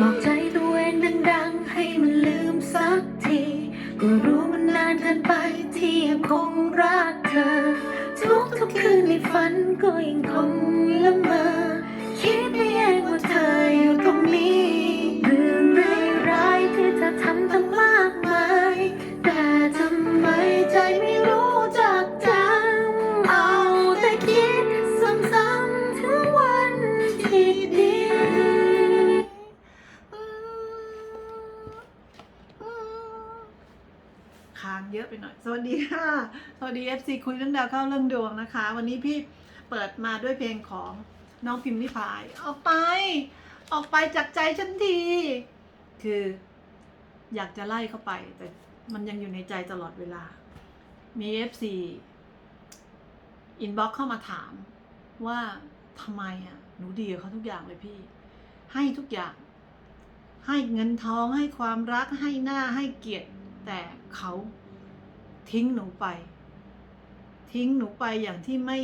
บอกใจตัวเองดังๆ ให้มันลืมสักที ก็รู้มันนานเกินไปที่ยังคงรักเธอ ทุกทุกคืนในฝันก็ยังคงละเมอคิดไปเองว่าเธออยู่ตรงนี้ สวัสดีค่ะ สวัสดี FC คุยเรื่องดาวเข้าเรื่องดวงนะคะ วันนี้พี่เปิดมาด้วยเพลงของน้องพิมพ์นิพาย ออกไป ออกไปจากใจฉันที คืออยากจะไล่เข้าไป แต่มันยังอยู่ในใจตลอดเวลา มี FC อินบ็อกเข้ามาถามว่าทำไมอะหนูดีกับเขาทุกอย่างเลยพี่ ให้ทุกอย่าง ให้เงินทองให้ความรักให้หน้าให้เกียรติแต่เขา ทิ้งหนูไป ทิ้งหนูไปอย่างที่ไม่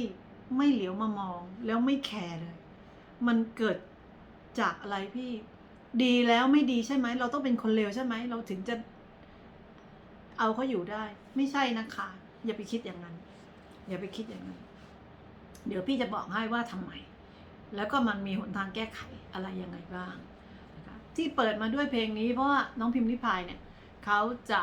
ไม่เหลียวมามอง แล้วไม่แคร์เลย มันเกิดจากอะไรพี่ ดีแล้วไม่ดีใช่ไหม เราต้องเป็นคนเลวใช่ไหม เราถึงจะเอาเขาอยู่ได้ ไม่ใช่นะคะ อย่าไปคิดอย่างนั้น อย่าไปคิดอย่างนั้น เดี๋ยวพี่จะบอกให้ว่าทำไม แล้วก็มันมีหนทางแก้ไขอะไรยังไงบ้างที่เปิดมาด้วยเพลงนี้เพราะว่าน้องพิมพ์ริพายเนี่ยเขาจะ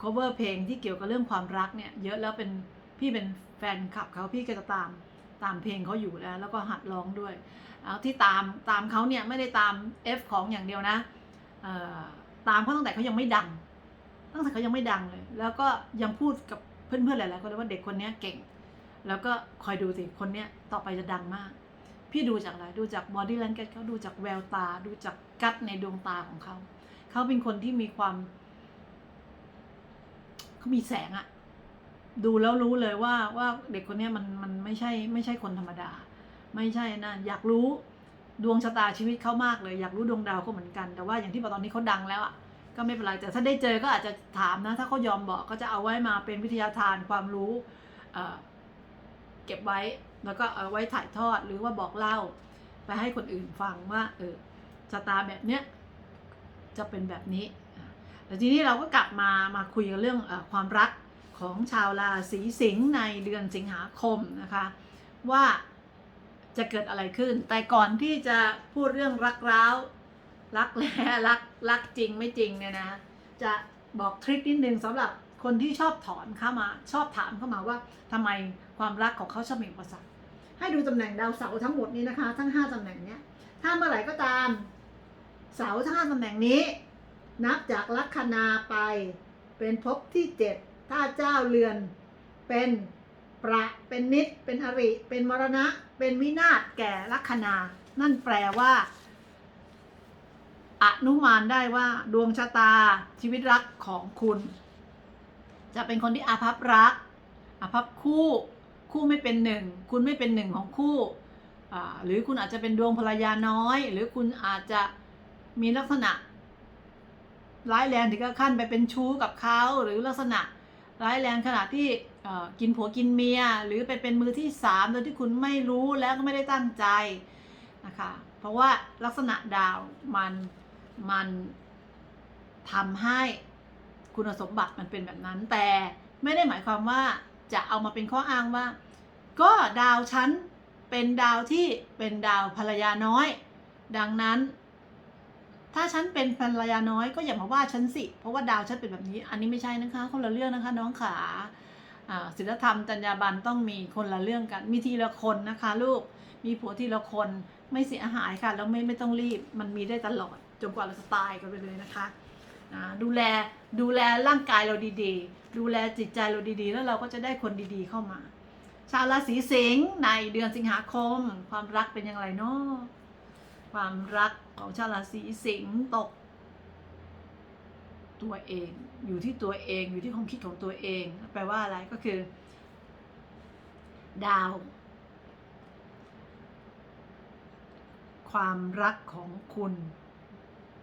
cover เพลงที่เกี่ยวกับเรื่องความรักเนี่ยเยอะแล้วเป็นพี่เป็นแฟนคลับเขาพี่ก็จะตามตามเพลงเขาอยู่แล้ว แล้วก็หัดร้องด้วยเอาที่ตามตามเขาเนี่ยไม่ได้ตาม F ของอย่างเดียวนะตามเขาตั้งแต่เขายังไม่ดัง ตั้งแต่เขายังไม่ดังเลย แล้วก็ยังพูดกับเพื่อนๆหลายๆคนเลยว่าเด็กคนนี้เก่ง แล้วก็คอยดูสิคนนี้ต่อไปจะดังมาก พี่ดูจากอะไรดูจาก body language เขาดูจากแววตา ดูจากกัดในดวงตาของเขา เขาเป็นคนที่มีความ เขามีแสงอะดูแล้วรู้เลยว่าว่าเด็กคนเนี้ยมันมันไม่ใช่ไม่ใช่คนธรรมดา ไม่ใช่นะอยากรู้ดวงชะตาชีวิตเขามากเลย อยากรู้ดวงดาวเขาเหมือนกัน แต่ว่าอย่างที่บอกตอนนี้เขาดังแล้วอะก็ไม่เป็นไรแต่ถ้าได้เจอก็อาจจะถามนะ ถ้าเขายอมบอกก็จะเอาไว้มาเป็นวิทยาทานความรู้เก็บไว้แล้วก็เอาไว้ถ่ายทอดหรือว่าบอกเล่า ไปให้คนอื่นฟังว่าเออชะตาแบบเนี้ยจะเป็นแบบนี้ แต่ทีนี้เราก็กลับมามาคุยกันเรื่องอความรักของชาวราศีสิงห์ในเดือนสิงหาคมนะคะ ว่าจะเกิดอะไรขึ้น แต่ก่อนที่จะพูดเรื่องรักร้าวรักแร้รักรักจริงไม่จริงเนี่ยนะ จะบอกทริคนิดนึงสำหรับคนที่ชอบถอนเข้ามา ชอบถามเข้ามาว่าทำไมความรักของเขาชอบมีอุปสรรคให้ดูตำแหน่งดาวเสาร์ทั้งหมดนี้นะคะ ทั้ง 5ตำแหน่งเนี้ยถ้าเมื่อไหร่ก็ตาม เสาร์ทั้งห้าตำแหน่งนี้ นับจากลัคนาไป เป็นภพที่เจ็ดถ้าเจ้าเรือน เป็นประเป็นนิด เป็นอริ เป็นมรณะ เป็นวินาศแก่ลัคนา นั่นแปลว่าอนุมานได้ว่าดวงชะตาชีวิตรักของคุณ จะเป็นคนที่อาภัพรัก อาภัพคู่คู่ไม่เป็นหนึ่ง คุณไม่เป็นหนึ่งของคู่ หรือคุณอาจจะเป็นดวงภรรยาน้อย หรือคุณอาจจะมีลักษณะ ร้ายแรงถึงกับขั้นไปเป็นชู้กับเขาหรือลักษณะร้ายแรงขนาดที่กินผัวกินเมีย หรือไปเป็นมือที่สามโดยที่คุณไม่รู้แล้วก็ไม่ได้ตั้งใจนะคะเพราะว่าลักษณะดาวมันมันทำให้คุณสมบัติมันเป็นแบบนั้น แต่ไม่ได้หมายความว่าจะเอามาเป็นข้ออ้างว่า ก็ดาวฉันเป็นดาวที่เป็นดาวภรรยาน้อย ดังนั้น ถ้าฉันเป็นภรรยาน้อยก็อย่ามาว่าฉันสิ เพราะว่าดาวฉันเป็นแบบนี้ อันนี้ไม่ใช่นะคะ คนละเรื่องนะคะน้องขาศีลธรรมจรรยาบรรณต้องมีคนละเรื่องกัน มีทีละคนนะคะ ลูก มีผัวทีละคนไม่เสียหายค่ะ แล้วไม่ไม่ต้องรีบ มันมีได้ตลอดจนกว่าเราจะตายกันไปเลยนะคะดูแลดูแลร่างกายเราดีๆ ดูแลจิตใจเราดีๆ แล้วเราก็จะได้คนดีๆเข้ามา ชาวราศีสิงห์ในเดือนสิงหาคม ความรักเป็นอย่างไรเนาะ ความรักของชาวราศีสิงห์ตก ตัวเองอยู่ที่ตัวเองอยู่ที่ความคิดของตัวเอง แปลว่าอะไรก็คือ ดาว ความรักของคุณ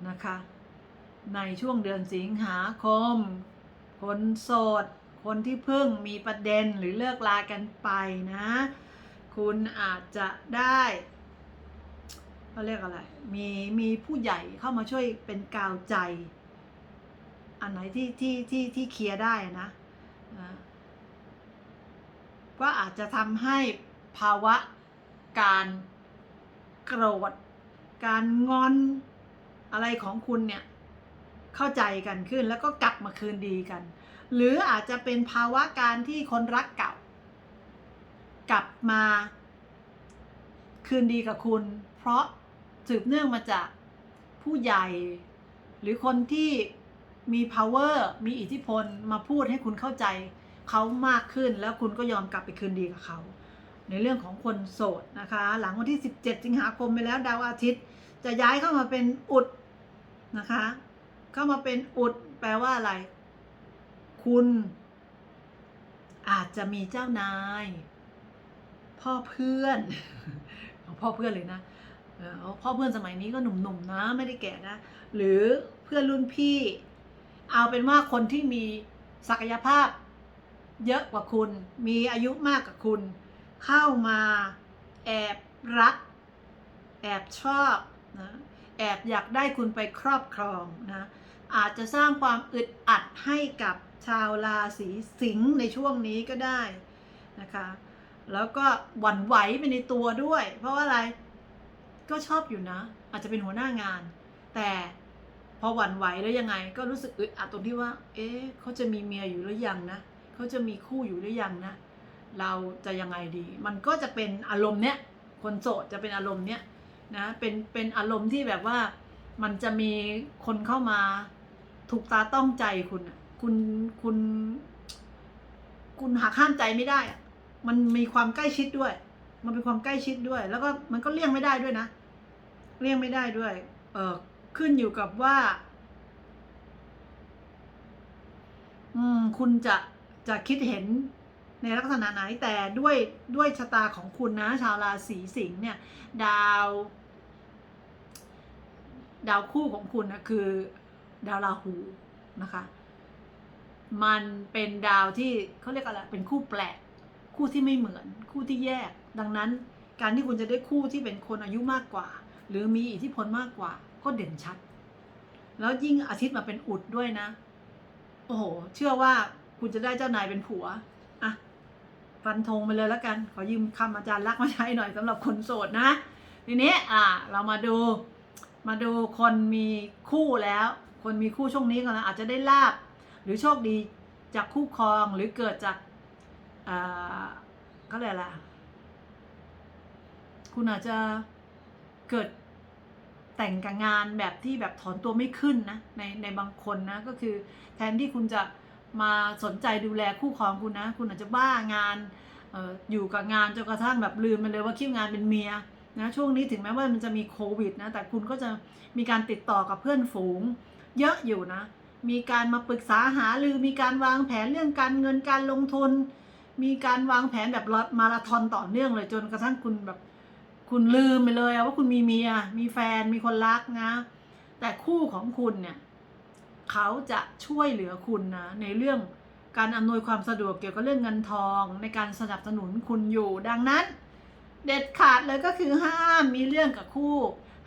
นะคะ ในช่วงเดือนสิงหาคม คนโสด คนที่เพิ่งมีประเด็นหรือเลิกลากันไปนะ คุณอาจจะได้ เขาเรียกอะไร มีมีผู้ใหญ่เข้ามาช่วยเป็นกาวใจ อันไหนที่ที่ที่ที่เคลียร์ได้นะนะก็อาจจะทำให้ภาวะการโกรธ การงอนอะไรของคุณเนี่ยเข้าใจกันขึ้นแล้วก็กลับมาคืนดีกัน หรืออาจจะเป็นภาวะการที่คนรักเก่า กลับมาคืนดีกับคุณ เพราะ สืบเนื่องมาจากผู้ใหญ่ หรือคนที่มี power มีอิทธิพลมาพูดให้คุณเข้าใจเขามากขึ้นแล้วคุณก็ยอมกลับไปคืนดีกับเขา ในเรื่องของคนโสดนะคะ หลังวันที่ 17 สิงหาคมไปแล้วดาวอาทิตย์ จะย้ายเข้ามาเป็นอุดนะคะ เข้ามาเป็นอุดแปลว่าอะไร คุณ อาจจะมีเจ้านาย พ่อเพื่อน พ่อเพื่อนเลยนะ พ่อเพื่อนสมัยนี้ก็หนุ่มๆนะไม่ได้แก่นะ หรือเพื่อนรุ่นพี่ เอาเป็นว่าคนที่มีศักยภาพเยอะกว่าคุณ มีอายุมากกว่าคุณ เข้ามาแอบรัก แอบชอบนะแอบอยากได้คุณไปครอบครองนะอาจจะสร้างความอึดอัดให้กับชาวราศีสิงห์ในช่วงนี้ก็ได้นะคะ แล้วก็หวั่นไหวไปในตัวด้วย เพราะว่าอะไร ก็ชอบอยู่นะ อาจจะเป็นหัวหน้างาน แต่พอหวั่นไหวแล้วยังไง ก็รู้สึกอึดอัดตรงที่ว่า เอ๊ะเขาจะมีเมียอยู่หรือยังนะเขาจะมีคู่อยู่หรือยังนะ เราจะยังไงดี มันก็จะเป็นอารมณ์เนี้ยคนโสดจะเป็นอารมณ์เนี้ยนะเป็นเป็นอารมณ์ที่แบบว่ามันจะมีคนเข้ามาถูกตาต้องใจคุณคุณคุณ คุณหักห้ามใจไม่ได้อะมันมีความใกล้ชิดด้วย มันเป็นความใกล้ชิดด้วย แล้วก็มันก็เลี่ยงไม่ได้ด้วยนะ เลี่ยงไม่ได้ด้วย เออขึ้นอยู่กับว่า อืม คุณจะจะคิดเห็นในลักษณะไหนแต่ด้วยด้วยชะตาของคุณนะ ชาวราศีสิงห์เนี่ย ดาว ดาวคู่ของคุณนะคือ ดาวราหูนะคะ มันเป็นดาวที่เขาเรียกอะไรเป็นคู่แปลกคู่ที่ไม่เหมือน คู่ที่แยก ดังนั้นการที่คุณจะได้คู่ที่เป็นคนอายุมากกว่า หรือมีอิทธิพลมากกว่า ก็เด่นชัด แล้วยิ่งอาทิตย์มาเป็นอุดด้วยนะ โอ้โห เชื่อว่าคุณจะได้เจ้านายเป็นผัวอะฟันธงไปเลยแล้วกัน ขอยืมคำอาจารย์ลักมาใช้หน่อยสำหรับคนโสดนะทีนี้อะเรามาดูมาดูคนมีคู่แล้ว คนมีคู่ช่วงนี้กันะอาจจะได้ลาบ หรือโชคดีจากคู่ครองหรือเกิดจากอ่าก็เลยกอะ คุณอาจจะเกิดแต่งกับงานแบบที่แบบถอนตัวไม่ขึ้นนะในในบางคนนะก็คือแทนที่คุณจะมาสนใจดูแลคู่ครองคุณนะ คุณอาจจะบ้างานอออยู่กับงานจนกระทั่งแบบลืมไปเลยว่าคิดงานเป็นเมียนะช่วงนี้ถึงแม้ว่ามันจะมีโควิดนะแต่คุณก็จะมีการติดต่อกับเพื่อนฝูง เยอะอยู่นะ มีการมาปรึกษาหารือมีการวางแผนเรื่องการเงินการลงทุน มีการวางแผนแบบมาราธอนต่อเนื่องเลยจนกระทั่งคุณแบบ คุณลืมไปเลยว่าคุณมีเมีย มีแฟนมีคนรักนะ แต่คู่ของคุณเนี่ยเขาจะช่วยเหลือคุณนะในเรื่องการอำนวยความสะดวกเกี่ยวกับเรื่องเงินทองในการสนับสนุนคุณอยู่ ดังนั้น เด็ดขาดเลยก็คือห้ามมีเรื่องกับคู่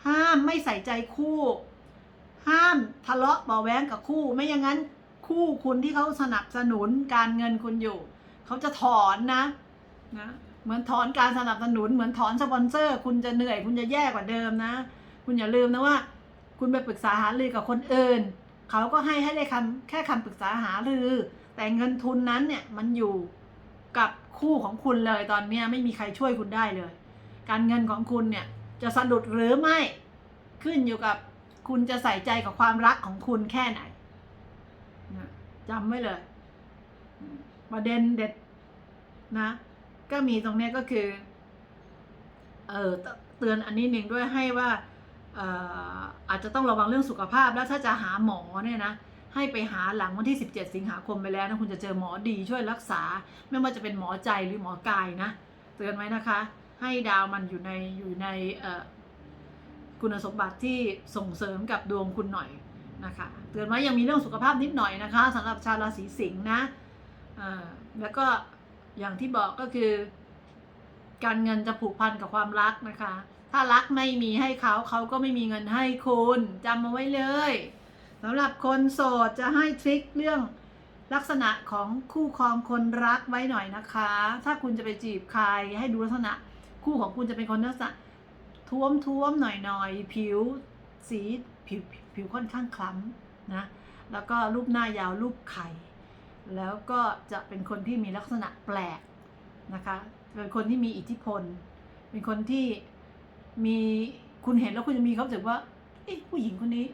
ห้ามไม่ใส่ใจคู่ ห้ามทะเลาะเบาแว้งกับคู่ ไม่อย่างนั้นคู่คุณที่เขาสนับสนุนการเงินคุณอยู่ เขาจะถอนนะนะ มือนถอนการสนับสนุน เหมือนถอนสปอนเซอร์ คุณจะเหนื่อย คุณจะแย่กว่าเดิมนะ คุณอย่าลืมนะว่า คุณไปปรึกษาหารือกับคนอื่น เขาก็ให้ให้ได้คำแค่คำปรึกษาหารือ แต่เงินทุนนั้นเนี่ยมันอยู่กับคู่ของคุณเลยตอนนี้ไม่มีใครช่วยคุณได้เลย การเงินของคุณเนี่ยจะสะดุดหรือไม่ขึ้นอยู่กับคุณจะใส่ใจกับความรักของคุณแค่ไหนจำไว้เลย ประเด็นเด็ดนะ ก็มีตรงนี้ก็คือ เออเตือนอันนี้หนึ่งด้วยให้ว่าเอ่ออาจจะต้องระวังเรื่องสุขภาพแล้วถ้าจะหาหมอเนี่ยนะให้ไปหาหลังวันที่ 17 สิงหาคมไปแล้วนะคุณจะเจอหมอดีช่วยรักษา ไม่ว่าจะเป็นหมอใจหรือหมอกายนะ เตือนไว้นะคะ ให้ดาวมันอยู่ในอยู่ในเอ่อคุณสมบัติที่ส่งเสริมกับดวงคุณหน่อยนะคะเตือนไว้ยังมีเรื่องสุขภาพนิดหน่อยนะคะสำหรับชาวราศีสิงห์นะอ่าแล้วก็ อย่างที่บอกก็คือ การเงินจะผูกพันกับความรักนะคะ ถ้ารักไม่มีให้เขาเขาก็ไม่มีเงินให้คุณจำมาไว้เลยสำหรับคนโสดจะให้ทริคเรื่องลักษณะของคู่ครองคนรักไว้หน่อยนะคะ ถ้าคุณจะไปจีบใครให้ดูลักษณะ คู่ของคุณจะเป็นคนลักษณะท้วมท้วมๆหน่อยหน่อยๆผิวสีผิวผิวค่อนข้างคล้ำนะ แล้วก็รูปหน้ายาวรูปไข่ แล้วก็จะเป็นคนที่มีลักษณะแปลกนะคะเป็นคนที่มีอิทธิพล เป็นคนที่มีคุณเห็นแล้วคุณจะมีความรู้สึกว่าเอ๊ะผู้หญิงคนนี้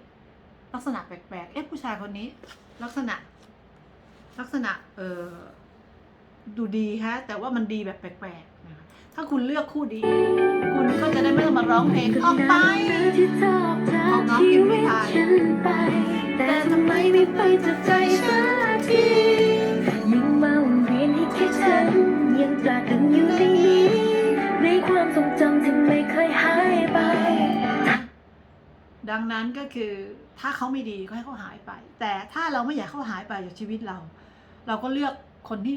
ลักษณะแปลกๆเอ๊ะผู้ชายคนนี้ ลักษณะ ลักษณะเออดูดีฮะ แต่ว่ามันดีแบบแปลกๆนะคะถ้าคุณเลือกคู่ดี คุณก็จะได้ไม่ต้องมาร้องเพลงออกไปที่เธอออกจากชีวิตฉันไปแต่ทำไมไม่ไปจากใจฉัน ทียังมาวนเวียนให้คิดฉันยังตราตรึงอยู่ในนี้ ในความทรงจำที่ไม่เคยหายไป ดังนั้นก็คือถ้าเขาไม่ดีก็ให้เขาหายไป แต่ถ้าเราไม่อยากเขาหายไปจากชีวิตเรา เราก็เลือกคนที่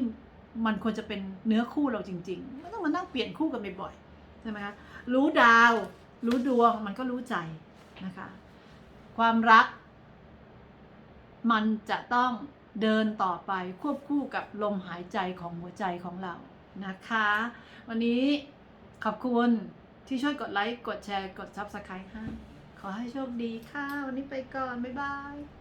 มันควรจะเป็นเนื้อคู่เราจริง ๆ ไม่ต้องมานั่งเปลี่ยนคู่กันบ่อยๆใช่ไหมคะรู้ดาว รู้ดวงมันก็รู้ใจนะคะ ความรัก มันจะต้อง เดินต่อไปควบคู่กับลมหายใจของหัวใจของเรานะคะ วันนี้ขอบคุณที่ช่วยกดไลค์ กดแชร์ กด Subscribe ให้ขอให้โชคดีค่ะ วันนี้ไปก่อน บ๊ายบาย